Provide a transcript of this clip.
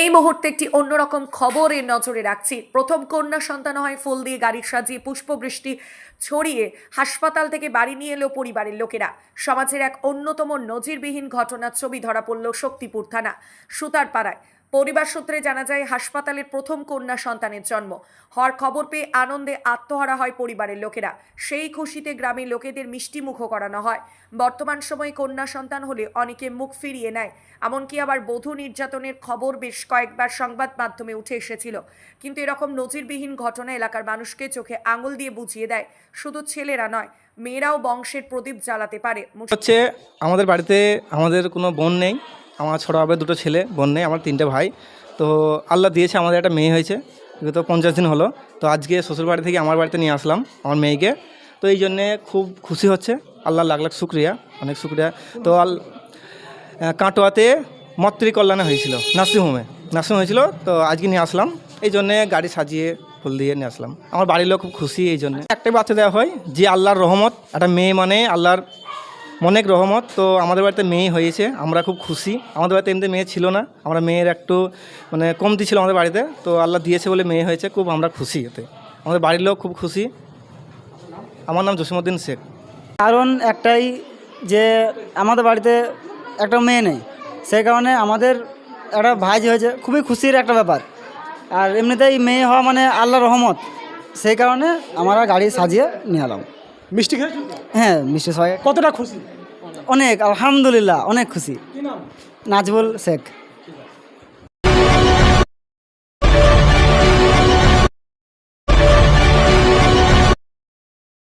এই মুহূর্তে একটি অন্যরকম খবরের নজরে রাখছি। প্রথম কন্যা সন্তান হয় ফুল দিয়ে গাড়ি সাজিয়ে পুষ্পবৃষ্টি ছড়িয়ে হাসপাতাল থেকে বাড়ি নিয়ে এলো পরিবারের লোকেরা। সমাজের এক অন্যতম নজিরবিহীন ঘটনার ছবি ধরা পড়ল শক্তিপুর থানা, সুতারপাড়ায়। পরিবার সূত্রে জানা যায়, হাসপাতালের প্রথম কন্যা সন্তানের জন্ম। হওয়ার খবর পেয়ে আনন্দে আত্মহারা হয় পরিবারের লোকেরা। সেই খুশিতে গ্রামের লোকেদের মিষ্টি মুখো করানো হয়। বর্তমান সময়ে কন্যা সন্তান হলে অনেকে মুখ ফিরিয়ে নেয়। এমনকি আবার বধূ নির্যাতনের খবর বেশ কয়েকবার সংবাদ মাধ্যমে উঠে এসেছিল। কিন্তু এরকম নজিরবিহীন ঘটনা এলাকার মানুষকে চোখে আঙুল দিয়ে বুঝিয়ে দেয়, শুধু ছেলেরা নয়, মেয়েরাও বংশের প্রদীপ জ্বালাতে পারে। হচ্ছে, আমাদের বাড়িতে আমাদের কোনো বোন নেই। আমার ছোটো হবে দুটো ছেলে, বোন নেই, আমার তিনটে ভাই। তো আল্লাহ দিয়েছে, আমাদের একটা মেয়ে হয়েছে। তো পঞ্চাশ দিন হলো, তো আজকে শ্বশুর বাড়ি থেকে আমার বাড়িতে নিয়ে আসলাম, আমার মেয়েকে। তো এই জন্যে খুব খুশি হচ্ছে। আল্লাহ লাখ লাখ শুক্রিয়া, অনেক শুক্রিয়া। তো আল কাটোয়াতে মত্রী কল্যাণে হয়েছিল নার্সিংহোমে নার্সিং হয়েছিল, তো আজকে নিয়ে আসলাম। এই জন্যে গাড়ি সাজিয়ে ফুল দিয়ে নিয়ে আসলাম। আমার বাড়ির লোক খুব খুশি এই জন্য। একটাই বাচ্চা দেওয়া হয়, যে আল্লাহর রহমত, একটা মেয়ে মানে আল্লাহর অনেক রহমত। তো আমাদের বাড়িতে মেয়ে হয়েছে, আমরা খুব খুশি। আমাদের বাড়িতে এমনি মেয়ে ছিল না, আমরা মেয়ের একটু মানে কমতি ছিল আমাদের বাড়িতে। তো আল্লাহ দিয়েছে বলে মেয়ে হয়েছে, খুব আমরা খুশি এতে। আমাদের বাড়ির লোক খুব খুশি। আমার নাম জসিমুদ্দিন শেখ। কারণ একটাই যে আমাদের বাড়িতে একটা মেয়ে নেই, সেই কারণে আমাদের একটা ভাই যে হয়েছে, খুবই খুশির একটা ব্যাপার। আর এমনিতেই মেয়ে হওয়া মানে আল্লাহ রহমত, সেই কারণে আমরা গাড়ি সাজিয়ে নিয়ে এলাম। মিষ্টি খেয়েছো? হ্যাঁ মিষ্টি সবাই কতটা খুশি? অনেক আলহামদুলিল্লাহ অনেক খুশি। কি নাম? নাজবুল শেখ।